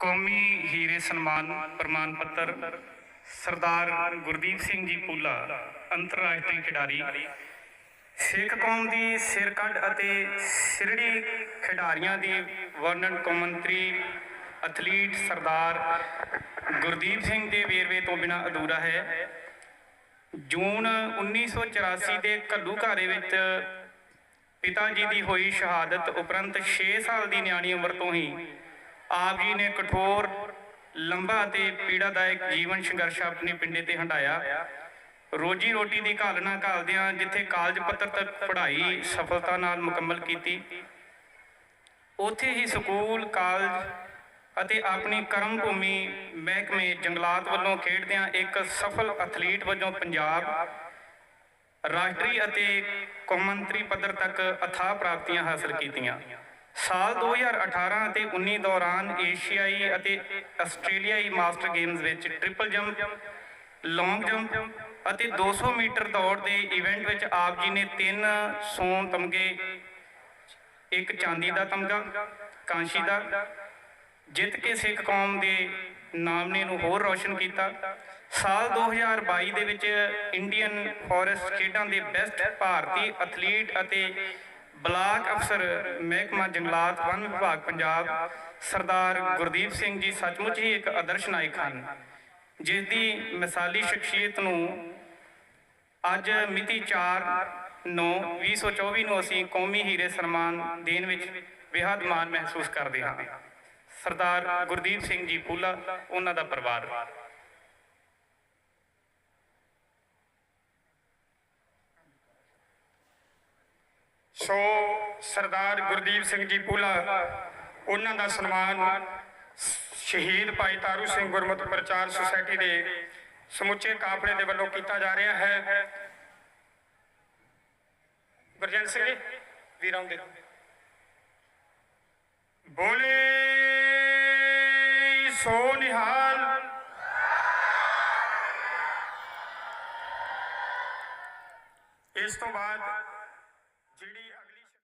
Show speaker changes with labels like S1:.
S1: ਕੌਮੀ ਹੀਰੇ ਸਨਮਾਨ ਪ੍ਰਮਾਣ ਪੱਤਰ ਸਰਦਾਰ ਗੁਰਦੀਪ ਸਿੰਘ ਜੀ ਪੂਲਾ, ਅੰਤਰਰਾਸ਼ਟਰੀ ਖਿਡਾਰੀ। ਸਿੱਖ ਕੌਮ ਦੀ ਸਿਰਕੱਢ ਅਤੇ ਸਿਰੜੀ ਖਿਡਾਰੀਆਂ ਦੀ ਵਰਣਨ ਕੌਮਾਂਤਰੀ ਐਥਲੀਟ ਸਰਦਾਰ ਗੁਰਦੀਪ ਸਿੰਘ ਦੇ ਵੇਰਵੇ ਤੋਂ ਬਿਨਾਂ ਅਧੂਰਾ ਹੈ। ਜੂਨ 1984 ਦੇ ਘੱਲੂਘਾਰੇ ਵਿੱਚ ਪਿਤਾ ਜੀ ਦੀ ਹੋਈ ਸ਼ਹਾਦਤ ਉਪਰੰਤ 6 ਸਾਲ ਦੀ ਨਿਆਣੀ ਉਮਰ ਤੋਂ ਹੀ ਆਪ ਜੀ ਨੇ ਕਠੋਰ, ਲੰਬਾ ਅਤੇ ਪੀੜਾਦਾਇਕ ਜੀਵਨ ਸੰਘਰਸ਼ ਆਪਣੇ ਪਿੰਡੇ ਤੇ ਹੰਡਾਇਆ ਰੋਜੀ ਰੋਟੀ ਦੀ ਘਾਲਣਾ ਘਾਲਦਿਆਂ ਜਿੱਥੇ ਕਾਲਜ ਪੱਤਰ ਤੱਕ ਪੜ੍ਹਾਈ ਸਫਲਤਾ ਨਾਲ ਮੁਕੰਮਲ ਕੀਤੀ, ਉੱਥੇ ਹੀ ਸਕੂਲ, ਕਾਲਜ ਅਤੇ ਆਪਣੀ ਕਰਮ ਭੂਮੀ ਮਹਿਕਮੇ ਜੰਗਲਾਤ ਵੱਲੋਂ ਖੇਡਦਿਆਂ ਇੱਕ ਸਫਲ ਐਥਲੀਟ ਵਜੋਂ ਪੰਜਾਬ ਰਾਸ਼ਟਰੀ ਅਤੇ ਕੌਮਾਂਤਰੀ ਪੱਧਰ ਤੱਕ ਅਥਾਹ ਪ੍ਰਾਪਤੀਆਂ ਹਾਸਲ ਕੀਤੀਆਂ। ਸਾਲ 2018 ਅਤੇ 19 ਦੌਰਾਨ ਏਸ਼ੀਆਈ ਅਤੇ ਆਸਟ੍ਰੇਲੀਆਈ ਮਾਸਟਰ ਗੇਮਸ ਵਿੱਚ ਟ੍ਰਿਪਲ ਜੰਪ, ਲੌਂਗ ਜੰਪ ਅਤੇ 200 ਮੀਟਰ ਦੌੜ ਦੇ ਇਵੈਂਟ ਵਿੱਚ ਆਪ ਜੀ ਨੇ ਤਿੰਨ ਸੋਨ ਤਮਗੇ, ਇੱਕ ਚਾਂਦੀ ਦਾ ਤਮਗਾ, ਕਾਂਸ਼ੀ ਦਾ, ਜਿੱਤ ਕੇ ਸਿੱਖ ਕੌਮ ਦੇ ਨਾਮਨੇ ਨੂੰ ਹੋਰ ਰੌਸ਼ਨ ਕੀਤਾ। ਸਾਲ 2022 ਦੇ ਵਿੱਚ ਇੰਡੀਅਨ ਫੋਰੈਸਟ ਖੇਡਾਂ ਦੇ ਬੈਸਟ ਭਾਰਤੀ ਐਥਲੀਟ ਅਤੇ ਬਲਾਕ ਅਫਸਰ ਮਹਿਕਮਾ ਜੰਗਲਾਤ ਵਨ ਵਿਭਾਗ ਪੰਜਾਬ ਸਰਦਾਰ ਗੁਰਦੀਪ ਸਿੰਘ ਜੀ ਸੱਚਮੁੱਚ ਹੀ ਇੱਕ ਆਦਰਸ਼ ਨਾਇਕ ਹਨ ਜਿਸ ਦੀ ਮਿਸਾਲੀ ਸ਼ਖਸੀਅਤ ਨੂੰ ਅੱਜ ਮਿਤੀ 4 9 2024 ਨੂੰ ਅਸੀਂ ਕੌਮੀ ਹੀਰੇ ਸਨਮਾਨ ਦੇਣ ਵਿੱਚ ਬੇਹੱਦ ਮਾਣ ਮਹਿਸੂਸ ਕਰਦੇ ਹਾਂ। ਸਰਦਾਰ ਗੁਰਦੀਪ ਸਿੰਘ ਜੀ ਪੂਲਾ, ਉਹਨਾਂ ਦਾ ਪਰਿਵਾਰ।
S2: ਸੋ ਸਰਦਾਰ ਗੁਰਦੀਪ ਸਿੰਘ ਜੀ ਪੂਲਾ ਉਹਨਾਂ ਦਾ ਸਨਮਾਨ ਸ਼ਹੀਦ ਭਾਈ ਤਾਰੂ ਸਿੰਘ ਗੁਰਮਤਿ ਪ੍ਰਚਾਰ ਸੁਸਾਇਟੀ ਦੇ ਸਮੁੱਚੇ ਕਾਫਲੇ ਦੇ ਵੱਲੋਂ ਕੀਤਾ ਜਾ ਰਿਹਾ ਹੈ। ਗੁਰਜੰਟ ਸਿੰਘ ਜੀ ਵੀਰਾਂ ਦੇ ਬੋਲੇ ਸੋ ਨਿਹਾਲ। ਇਸ ਤੋਂ ਬਾਅਦ ਜਿਹੜੀ